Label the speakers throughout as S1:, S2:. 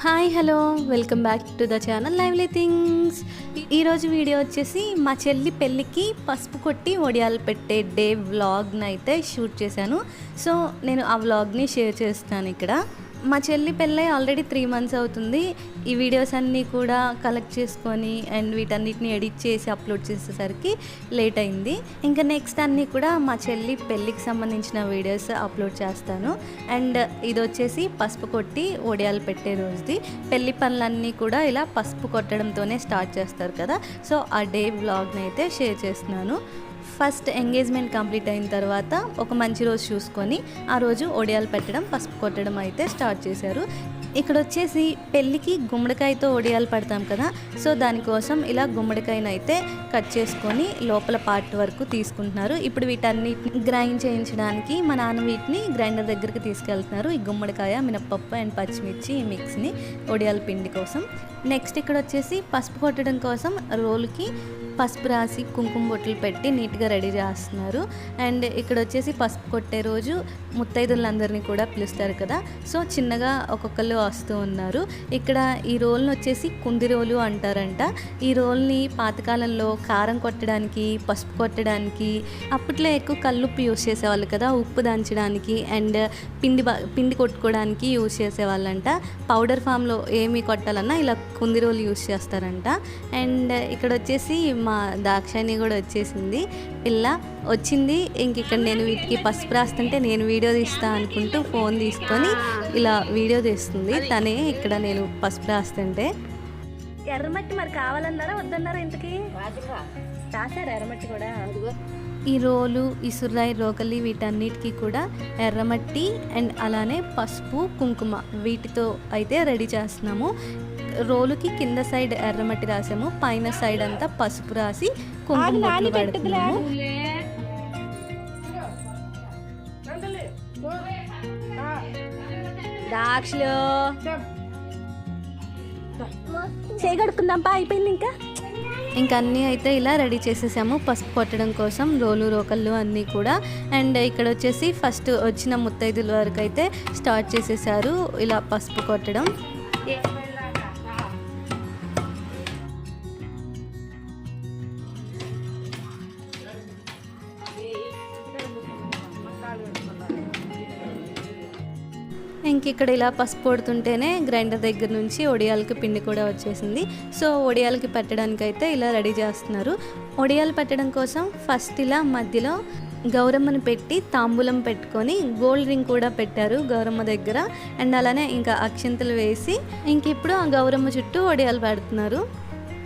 S1: Hi hello. Welcome back to the channel lively things. ఈరోజు video వచ్చేసి మా చెల్లి పెళ్ళికి పసుపు కొట్టి ఒడియాలు పెట్టే డే వ్లాగ్ని అయితే షూట్ చేశాను. సో నేను ఆ వ్లాగ్ని షేర్ చేస్తాను ఇక్కడ. మా చెల్లి పెళ్ళై ఆల్రెడీ త్రీ మంత్స్ అవుతుంది. ఈ వీడియోస్ అన్నీ కూడా కలెక్ట్ చేసుకొని అండ్ వీటన్నిటిని ఎడిట్ చేసి అప్లోడ్ చేసేసరికి లేట్ అయింది. ఇంకా నెక్స్ట్ అన్నీ కూడా మా చెల్లి పెళ్ళికి సంబంధించిన వీడియోస్ అప్లోడ్ చేస్తాను. అండ్ ఇది వచ్చేసి పసుపు కొట్టి ఒడియాలు పెట్టే రోజుది. పెళ్ళి పనులన్నీ కూడా ఇలా పసుపు కొట్టడంతోనే స్టార్ట్ చేస్తారు కదా. సో ఆ డే వ్లాగ్ని అయితే షేర్ చేస్తున్నాను. ఫస్ట్ ఎంగేజ్మెంట్ కంప్లీట్ అయిన తర్వాత ఒక మంచి రోజు చూసుకొని ఆ రోజు ఒడియాలు పెట్టడం పసుపు కొట్టడం అయితే స్టార్ట్ చేశారు. ఇక్కడ వచ్చేసి పెళ్ళికి గుమ్మడికాయతో ఒడియాలు పెడతాం కదా సో దానికోసం ఇలా గుమ్మడికాయను అయితే కట్ చేసుకొని లోపల పార్ట్ వరకు తీసుకుంటున్నారు. ఇప్పుడు వీటన్నిటిని గ్రైండ్ చేయించడానికి మా నాన్న వీటిని గ్రైండర్ దగ్గరికి తీసుకెళ్తున్నారు. ఈ గుమ్మడికాయ మినప్పప్పు అండ్ పచ్చిమిర్చి ఈ మిక్స్ని ఒడియాల పిండి కోసం. నెక్స్ట్ ఇక్కడ వచ్చేసి పసుపు కొట్టడం కోసం రోల్కి పసుపు రాసి కుంకుమ బొట్లు పెట్టి నీట్గా రెడీ చేస్తున్నారు. అండ్ ఇక్కడ వచ్చేసి పసుపు కొట్టే రోజు ముత్తైదులందరినీ కూడా పిలుస్తారు కదా. సో చిన్నగా ఒక్కొక్కరు వస్తూ ఉన్నారు. ఇక్కడ ఈ రోల్ని వచ్చేసి కుంది రోలు అంటారంట. ఈ రోల్ని పాతకాలంలో కారం కొట్టడానికి పసుపు కొట్టడానికి అప్పట్లో ఎక్కువ కల్లుప్పు యూస్ చేసేవాళ్ళు కదా. ఉప్పు దంచడానికి అండ్ పిండి పిండి కొట్టుకోవడానికి యూస్ చేసేవాళ్ళంట. పౌడర్ ఫామ్లో ఏమి కొట్టాలన్నా ఇలా కుంది రోలు యూస్ చేస్తారంట. అండ్ ఇక్కడ వచ్చేసి మా దాక్షాయిని కూడా వచ్చేసింది. పిల్ల వచ్చింది ఇంక ఇక్కడ నేను వీటికి పసుపు రాస్తుంటే నేను వీడియో తీస్తా అనుకుంటూ ఫోన్ తీసుకొని ఇలా వీడియో తీస్తుంది. తనే ఇక్కడ నేను పసుపు రాస్తుంటే. ఎర్రమట్టి మరి కావాలన్నారా వద్దన్నారా ఇంతకి? రాశారు ఎర్రమట్టి కూడా? ఈ రోలు ఈ సుర్రాయి రోకలి వీటన్నిటికీ కూడా ఎర్రమట్టి అండ్ అలానే పసుపు కుంకుమ వీటితో అయితే రెడీ చేస్తున్నాము. రోలుకి కింద సైడ్ ఎర్రమట్టి రాసాము పైన సైడ్ అంతా పసుపు రాసి కుంకుమ పెడుతున్నాము. దాక్షలు చేయగడుకుందాంపా అయిపోయింది ఇంకా? ఇంకా అన్నీ అయితే ఇలా రెడీ చేసేసాము. పసుపు కొట్టడం కోసం రోలు రోకళ్ళు అన్నీ కూడా. అండ్ ఇక్కడ వచ్చేసి ఫస్ట్ వచ్చిన ముత్తైదుల వరకు అయితే స్టార్ట్ చేసేసారు ఇలా పసుపు కొట్టడం. ఇంక ఇక్కడ ఇలా పసుపు పొడుతుంటేనే గ్రైండర్ దగ్గర నుంచి ఒడియాలకి పిండి కూడా వచ్చేసింది. సో ఒడియాలకి పెట్టడానికి అయితే ఇలా రెడీ చేస్తున్నారు. ఒడియాలు పెట్టడం కోసం ఫస్ట్ ఇలా మధ్యలో గౌరమ్మని పెట్టి తాంబూలం పెట్టుకొని గోల్డ్ రింగ్ కూడా పెట్టారు గౌరమ్మ దగ్గర. అండ్ అలానే ఇంకా అక్షింతలు వేసి ఇంక ఇప్పుడు ఆ గౌరమ్మ చుట్టూ ఒడియాలు పెడుతున్నారు.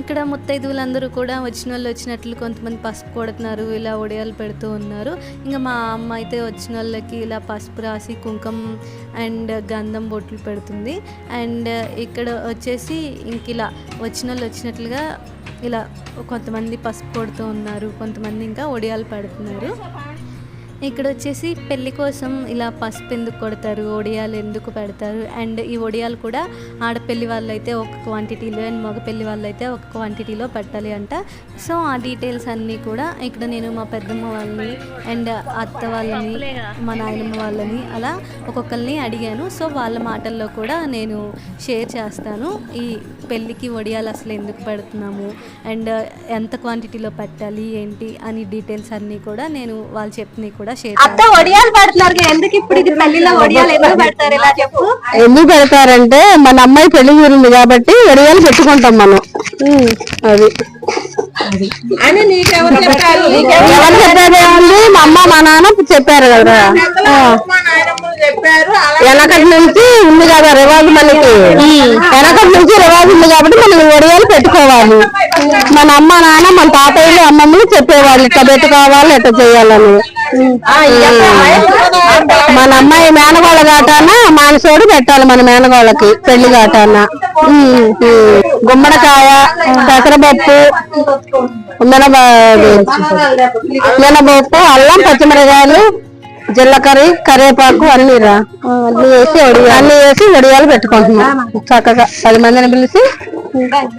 S1: ఇక్కడ ముత్తైదువులందరూ కూడా వచ్చిన వాళ్ళు వచ్చినట్లు కొంతమంది పసుపు కొడుతున్నారు ఇలా ఒడియాలు పెడుతూ ఉన్నారు. ఇంకా మా అమ్మ అయితే వచ్చిన వాళ్ళకి ఇలా పసుపు రాసి కుంకుమ అండ్ గంధం బొట్లు పెడుతుంది. అండ్ ఇక్కడ వచ్చేసి ఇంక ఇలా వచ్చిన వాళ్ళు వచ్చినట్లుగా ఇలా కొంతమంది పసుపు కొడుతూ ఉన్నారు కొంతమంది ఇంకా ఒడియాలు పెడుతున్నారు. ఇక్కడ వచ్చేసి పెళ్ళి కోసం ఇలా పసుపు ఎందుకు కొడతారు ఒడియాలు ఎందుకు పెడతారు? అండ్ ఈ ఒడియాలు కూడా ఆడపెళ్ళి వాళ్ళు అయితే ఒక క్వాంటిటీలో అండ్ మగ పెళ్ళి వాళ్ళు అయితే ఒక క్వాంటిటీలో పెట్టాలి అంట. సో ఆ డీటెయిల్స్ అన్నీ కూడా ఇక్కడ నేను మా పెద్దమ్మ వాళ్ళని అండ్ అత్త వాళ్ళని మా నాయనమ్మ వాళ్ళని అలా ఒక్కొక్కరిని అడిగాను. సో వాళ్ళ మాటల్లో కూడా నేను షేర్ చేస్తాను. ఈ పెళ్ళికి వడియాలు అసలు ఎందుకు పెడుతున్నాము? అండ్ ఎంత క్వాంటిటీలో పెట్టాలి? ఏంటి? అని డీటెయిల్స్ అన్నీ కూడా నేను వాళ్ళు చెప్పినవి కూడా షేర్
S2: అత్త వడియాలు పెడుతున్నారు ఎందుకు ఇప్పుడు ఇది పెళ్ళిలో వడియాలు ఎందుకు పెడతారు? ఇలా చెప్పు.
S3: ఎందుకు పెడతారంటే మన అమ్మాయి పెళ్ళి కుదిరింది కాబట్టి వడియాలు పెట్టుకుంటాం మనం. అది.
S2: అని నీకెవరు చెప్పారు?
S3: ఎవరు చెప్పారు? ఏముంది మా అమ్మ మా నాన్న చెప్పారు కదా.
S2: చెప్పారు.
S3: వెనకటి నుంచి ఉంది కదా రివాజు మనకి వెనకటి నుంచి రివాజు ఉంది కాబట్టి మనం వడియాలు పెట్టుకోవాలి. మన అమ్మ నాన్న మన తాతయ్యలు అమ్మమ్మలు చెప్పేవాళ్ళు ఇట్లా పెట్టుకోవాలి ఎట్లా చేయాలని మన అమ్మాయి మేనగోళ్ళ గాటాన మానసోడు పెట్టాలి మన మేనగోళ్ళకి పెళ్ళి ఉమ్. గుమ్మడికాయ పెసరపప్పు మినప మినపప్పు అల్లం పచ్చిమిరకాయలు జీలకర్ర కరివేపాకు అన్ని రా. అన్ని వేసి వడియాలు. అన్ని వేసి వడియాలు పెట్టుకుంటున్నాం. చక్కగా పది మందిని పిలిచి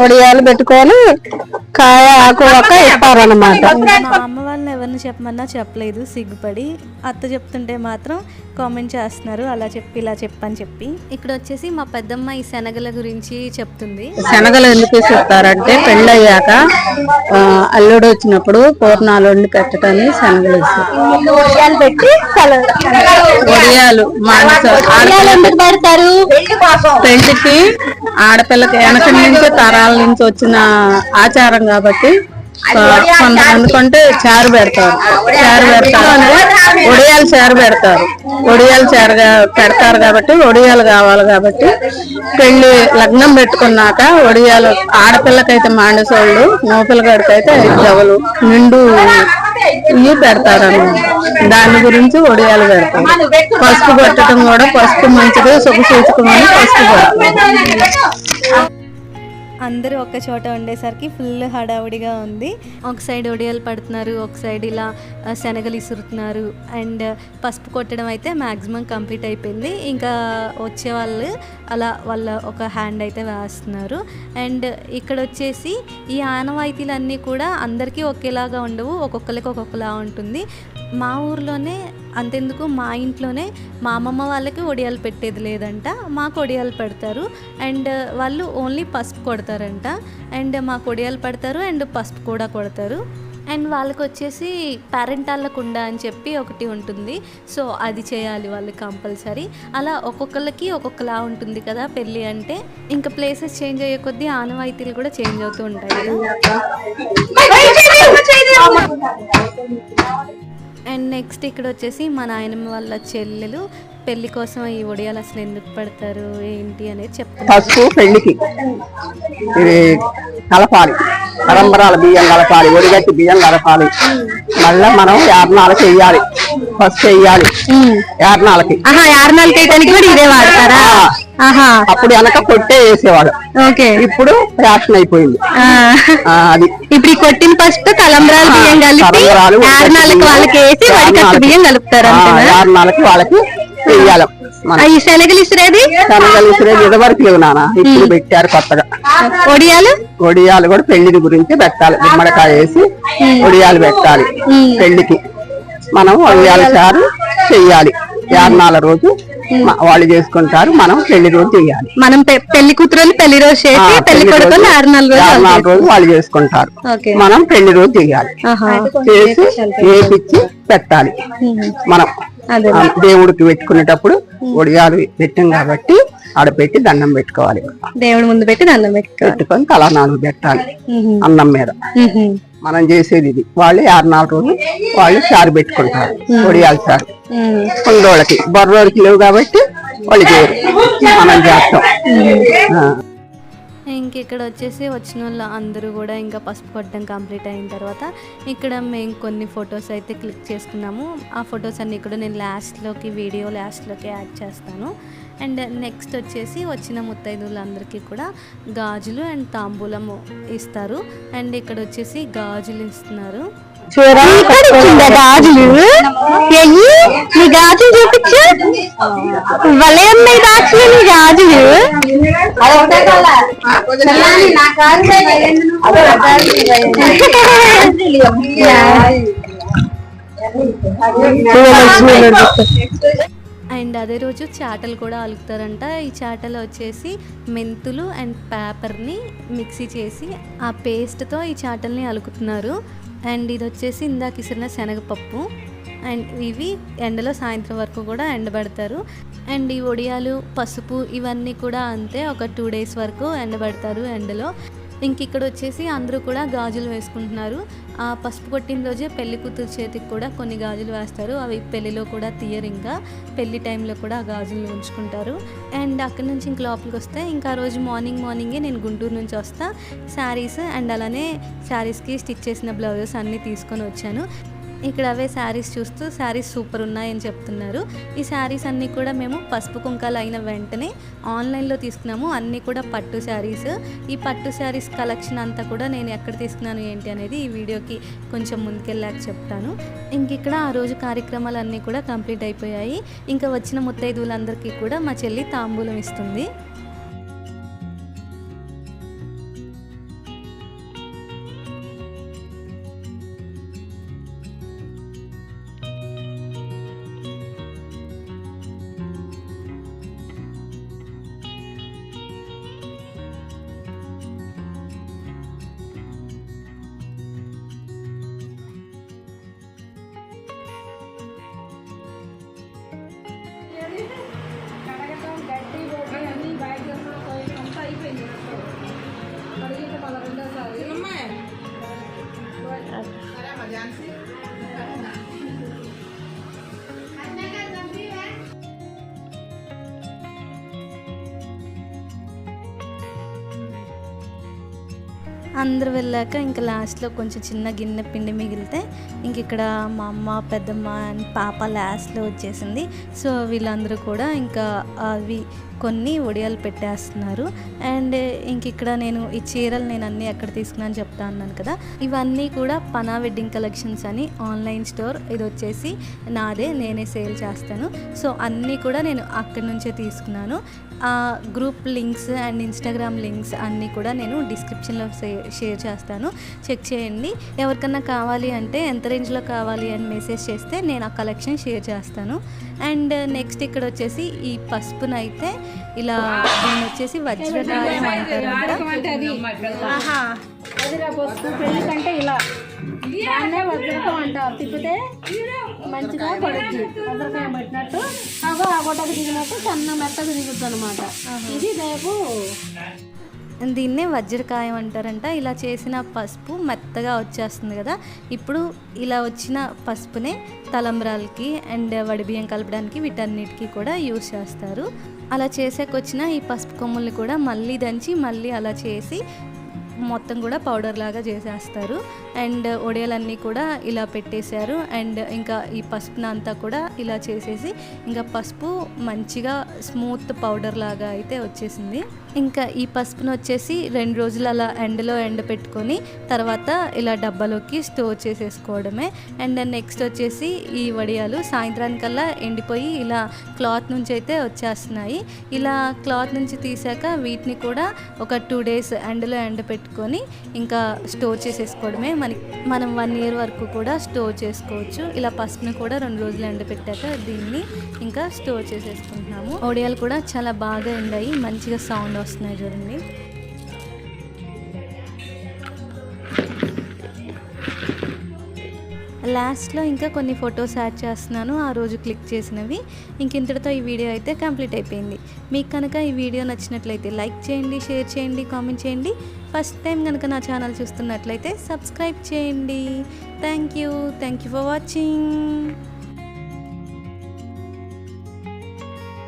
S3: వడియాలు పెట్టుకొని కాయ ఆకు ఒక్క ఇస్తారనమాట
S1: మా అమ్మ వాళ్ళని ఎవరిని చెప్పమన్నా చెప్పలేదు సిగ్గుపడి అత్త చెప్తుంటే మాత్రం కామెంట్ చేస్తున్నారు అలా చెప్పి ఇలా చెప్పని చెప్పి. ఇక్కడ వచ్చేసి మా పెద్దమ్మ ఈ శనగల గురించి చెప్తుంది.
S3: శనగలు ఎందుకు ఇస్తారంటే పెళ్ళయ్యాక ఆ, అల్లుడు వచ్చినప్పుడు పూర్ణాలు వండి పెట్టడానికి శనగలు ఇస్తారు
S2: పెట్టి
S3: వడియాలు మాంస
S2: ఎందుకు పెడతారు?
S3: పెళ్ళికి ఆడపిల్లకి వెనక నుంచి తరాల నుంచి వచ్చిన ఆచారం కాబట్టి ఆ, కొంతమంది కొంటే చారు పెడతారు. చారు పెడతారు. ఒడియాలు చారు పెడతారు. ఒడియాలు చారు పెడతారు కాబట్టి ఒడియాలు కావాలి కాబట్టి పెళ్ళి లగ్నం పెట్టుకున్నాక ఒడియాలు ఆడపిల్లకైతే మాండసోళ్ళు మోపిల్లగాడికైతే ఐదు జవలు నిండు ఇవి పెడతారు దాని గురించి ఒడియాలు పెడతారు. పసుపు పెట్టడం కూడా పసుపు మంచిది సుఖ సూచకమని పసుపు పెడతాం
S1: అందరూ ఒక చోట ఉండేసరికి ఫుల్ హడావుడిగా ఉంది. ఒక సైడ్ ఒడియాలు పడుతున్నారు ఒక సైడ్ ఇలా శనగలు ఇసురుతున్నారు. అండ్ పసుపు కొట్టడం అయితే మ్యాక్సిమం కంప్లీట్ అయిపోయింది. ఇంకా వచ్చే వాళ్ళు అలా వాళ్ళ ఒక హ్యాండ్ అయితే వేస్తున్నారు. అండ్ ఇక్కడ వచ్చేసి ఈ ఆనవాయితీలన్నీ కూడా అందరికీ ఒకేలాగా ఉండవు ఒక్కొక్కరికి ఒక్కొక్కలా ఉంటుంది. మా ఊర్లోనే అంతెందుకు మా ఇంట్లోనే మా అమ్మమ్మ వాళ్ళకి ఒడియాలు పెట్టేది లేదంట మాకు ఒడియాలు పెడతారు అండ్ వాళ్ళు ఓన్లీ పసుపు కొడతారంట అండ్ మాకు ఒడియాలు పెడతారు అండ్ పసుపు కూడా కొడతారు అండ్ వాళ్ళకి వచ్చేసి పేరెంటాళ్ళ కుండ అని చెప్పి ఒకటి ఉంటుంది సో అది చేయాలి వాళ్ళు కంపల్సరీ అలా ఒక్కొక్కరికి ఒక్కొక్కలా ఉంటుంది కదా పెళ్ళి అంటే ఇంకా ప్లేసెస్ చేంజ్ అయ్యే కొద్దీ ఆనవాయితీలు కూడా చేంజ్ అవుతూ ఉంటాయి అండ్ నెక్స్ట్ ఇక్కడ వచ్చేసి మా నాయనమ్మ వాళ్ళ చెల్లెలు పెళ్ళి కోసం ఈ ఒడియాలు అసలు ఎందుకు పెడతారు ఏంటి అనేది చెప్తాను
S4: పసుపు పెళ్ళికి ఇది కలపాలి పరంపరాల బియ్యం కలపాలి ఒడిగట్టి బియ్యం కలపాలి. మళ్ళా మనం యార్నాలకు వెయ్యాలి పసుపు వెయ్యాలి యార్నాలకి.
S3: వేయడానికి కూడా ఇదే వాడతారా?
S4: అప్పుడు వెనక పొట్టే వేసేవాడు.
S3: ఓకే.
S4: ఇప్పుడు ఫ్యాషన్ అయిపోయింది. అది.
S3: ఇప్పుడు ఈ కొట్టిన పసుపు కలంబరాల బియ్యం కలిపి వాళ్ళకి వేసి వడికట్టు. బియ్యం కలుపుతారు
S4: వాళ్ళకి
S3: ఈ శనగలు ఇసిరేది?
S4: శనగలు ఇసురేది ఇదివరకు లేవు నాన్న. ఇప్పుడు పెట్టారు కొత్తగా.
S3: ఒడియాలు?
S4: ఒడియాలు కూడా పెళ్ళి గురించి పెట్టాలి. గుమ్మడికాయ వేసి ఒడియాలు పెట్టాలి పెళ్ళికి. మనం ఒడియాల చారు చెయ్యాలి. యార్నాల రోజు వాళ్ళు చేసుకుంటారు మనం పెళ్ళి రోజు చెయ్యాలి
S3: మనం పెళ్ళి కూతురు పెళ్ళి రోజు చేసి
S4: పెళ్ళి
S3: కొడుకులు
S4: రోజు
S3: యారణాల రోజు
S4: యార్నాల
S3: వాళ్ళు
S4: రోజు వాళ్ళు చేసుకుంటారు. మనం పెళ్ళి రోజు చెయ్యాలి
S3: ఆహా.
S4: చేసి వేపించి పెట్టాలి. మనం దేవుడికి పెట్టుకునేటప్పుడు ఒడియాలు పెట్టాం కాబట్టి ఆడ పెట్టి దండం పెట్టుకోవాలి.
S3: దేవుడి ముందు పెట్టి దండం పెట్టుకో
S4: పెట్టుకొని తలా నాలుగు పెట్టాలి అన్నం మీద. మనం చేసేది ఇది. వాళ్ళు ఆరు నాలుగు రోజులు వాళ్ళు చారు పెట్టుకుంటారు. ఒడియాల చారు. కొండోళ్ళకి బొర్రోళ్ళకి లేవు కాబట్టి వాళ్ళు చేయరు. మనం చేస్తాం.
S1: ఇంక ఇక్కడ వచ్చేసి వచ్చిన వాళ్ళు అందరూ కూడా ఇంకా పసుపు కొట్టడం కంప్లీట్ అయిన తర్వాత ఇక్కడ మేము కొన్ని ఫొటోస్ అయితే క్లిక్ చేసుకున్నాము. ఆ ఫొటోస్ అన్ని కూడా నేను లాస్ట్లోకి వీడియో లాస్ట్లోకి యాడ్ చేస్తాను. అండ్ నెక్స్ట్ వచ్చేసి వచ్చిన ముత్తైదువులందరికీ కూడా గాజులు అండ్ తాంబూలం ఇస్తారు. అండ్ ఇక్కడ వచ్చేసి గాజులు ఇస్తున్నారు.
S3: ఇచ్చిందా గాజులు? ఎయ్యి నీ గాజులు చూపించు. నీ
S1: అండ్ అదే రోజు చాటలు కూడా అలుకుతారంట. ఈ చాటలు వచ్చేసి మెంతులు అండ్ పేపర్ని మిక్సీ చేసి ఆ పేస్ట్తో ఈ చాటల్ని అలుకుతున్నారు. అండ్ ఇది వచ్చేసి ఇందాక ఇసిన శనగపప్పు. అండ్ ఇవి ఎండలో సాయంత్రం వరకు కూడా ఎండబెడతారు. అండ్ ఈ ఒడియాలు పసుపు ఇవన్నీ కూడా అంతే ఒక టూ డేస్ వరకు ఎండబెడతారు ఎండలో. ఇంక ఇక్కడ వచ్చేసి అందరూ కూడా గాజులు వేసుకుంటున్నారు. ఆ పసుపు కొట్టిన రోజే పెళ్ళి కూతురు చేతికి కూడా కొన్ని గాజులు వేస్తారు. అవి పెళ్ళిలో కూడా తీయరు ఇంకా. పెళ్ళి టైంలో కూడా ఆ గాజులు ఉంచుకుంటారు. అండ్ అక్కడ నుంచి ఇంక లోపలికి వస్తే ఇంకా ఆ రోజు మార్నింగ్ మార్నింగే నేను గుంటూరు నుంచి వస్తా. శారీస్ అండ్ అలానే శారీస్కి స్టిచ్ చేసిన బ్లౌజెస్ అన్నీ తీసుకొని వచ్చాను. ఇక్కడ అవే శారీస్ చూస్తూ శారీస్ సూపర్ ఉన్నాయని చెప్తున్నారు. ఈ శారీస్ అన్నీ కూడా మేము పసుపు కుంకాలు అయిన వెంటనే ఆన్లైన్లో తీసుకున్నాము. అన్నీ కూడా పట్టు శారీస్ ఈ పట్టు శారీస్ కలెక్షన్ అంతా కూడా నేను ఎక్కడ తీసుకున్నాను ఏంటి అనేది ఈ వీడియోకి కొంచెం ముందుకెళ్ళాక చెప్తాను. ఇంక ఇక్కడ ఆ రోజు కార్యక్రమాలన్నీ కూడా కంప్లీట్ అయిపోయాయి. ఇంకా వచ్చిన ముత్తైదువులందరికీ కూడా మా చెల్లి తాంబూలం ఇస్తుంది. అందరు వెళ్ళాక ఇంకా లాస్ట్లో కొంచెం చిన్న గిన్నె పిండి మిగిలితే ఇంక ఇక్కడ మా అమ్మ పెద్దమ్మ అండ్ పాప లాస్ట్లో వచ్చేసింది. సో వీళ్ళందరూ కూడా ఇంకా అవి కొన్ని ఒడియాలు పెట్టేస్తున్నారు. అండ్ ఇంక ఇక్కడ నేను ఈ చీరలు నేను అన్నీ ఎక్కడ తీసుకున్నాను చెప్తా అన్నాను కదా. ఇవన్నీ కూడా పనా వెడ్డింగ్ కలెక్షన్స్ అని ఆన్లైన్ స్టోర్ ఇది వచ్చేసి నాదే నేనే సేల్ చేస్తాను. సో అన్నీ కూడా నేను అక్కడి నుంచే తీసుకున్నాను. ఆ group links and Instagram links అన్నీ కూడా నేను డిస్క్రిప్షన్లో షేర్ చేస్తాను. చెక్ చేయండి. ఎవరికన్నా కావాలి అంటే ఎంత రేంజ్లో కావాలి అని మెసేజ్ చేస్తే నేను ఆ కలెక్షన్ షేర్ చేస్తాను. అండ్ నెక్స్ట్ ఇక్కడ వచ్చేసి ఈ పసుపునైతే ఇలా దీన్ని వచ్చేసి వజ్రకాయం
S3: కంటే ఇలా దాన్నే వజ్రకం అంటారు. తిప్పితే మంచిగా పడుద్ది. వజ్రకాయం పెట్టినట్టు. అగో ఆ గొట్టకు దిగినట్టు సన్న మెత్తగా దిగుద్ది అనమాట ఇది రేపు
S1: దీన్నే వజ్రకాయం అంటారంట ఇలా చేసిన పసుపు మెత్తగా వచ్చేస్తుంది కదా. ఇప్పుడు ఇలా వచ్చిన పసుపునే తలంబ్రాలకి అండ్ వడిబియ్యం కలపడానికి వీటన్నిటికీ కూడా యూస్ చేస్తారు. అలా చేసాకొచ్చిన ఈ పసుపు కొమ్ముల్ని కూడా మళ్ళీ దంచి మళ్ళీ అలా చేసి మొత్తం కూడా పౌడర్ లాగా చేసేస్తారు. అండ్ ఒడియాలన్నీ కూడా ఇలా పెట్టేశారు. అండ్ ఇంకా ఈ పసుపున అంతా కూడా ఇలా చేసేసి ఇంకా పసుపు మంచిగా స్మూత్ పౌడర్ లాగా అయితే వచ్చేసింది. ఇంకా ఈ పసుపును వచ్చేసి రెండు రోజులు అలా ఎండలో ఎండ పెట్టుకొని తర్వాత ఇలా డబ్బాలోకి స్టోర్ చేసేసుకోవడమే. అండ్ నెక్స్ట్ వచ్చేసి ఈ వడియాలు సాయంత్రానికల్లా ఎండిపోయి ఇలా క్లాత్ నుంచి అయితే వచ్చేస్తున్నాయి. ఇలా క్లాత్ నుంచి తీసాక వీటిని కూడా ఒక టూ డేస్ ఎండలో ఎండ పెట్టుకొని పెట్టుకొని ఇంకా స్టోర్ చేసేసుకోవడమే. మనకి మనం వన్ ఇయర్ వరకు కూడా స్టోర్ చేసుకోవచ్చు. ఇలా పసుపుని కూడా రెండు రోజులు ఎండబెట్టాక దీన్ని ఇంకా స్టోర్ చేసేసుకుంటున్నాము. ఒడియాలు కూడా చాలా బాగా ఎండాయి మంచిగా సౌండ్ వస్తున్నాయి చూడండి. లాస్ట్లో ఇంకా కొన్ని ఫొటోస్ యాడ్ చేస్తున్నాను. ఆ రోజు క్లిక్ చేసినవి. ఇంక ఇంతటితో ఈ వీడియో అయితే కంప్లీట్ అయిపోయింది. మీకు కనుక ఈ వీడియో నచ్చినట్లయితే లైక్ చేయండి షేర్ చేయండి కామెంట్ చేయండి. ఫస్ట్ టైం కనుక నా ఛానల్ చూస్తున్నట్లయితే సబ్స్క్రైబ్ చేయండి. Thank you thank you for watching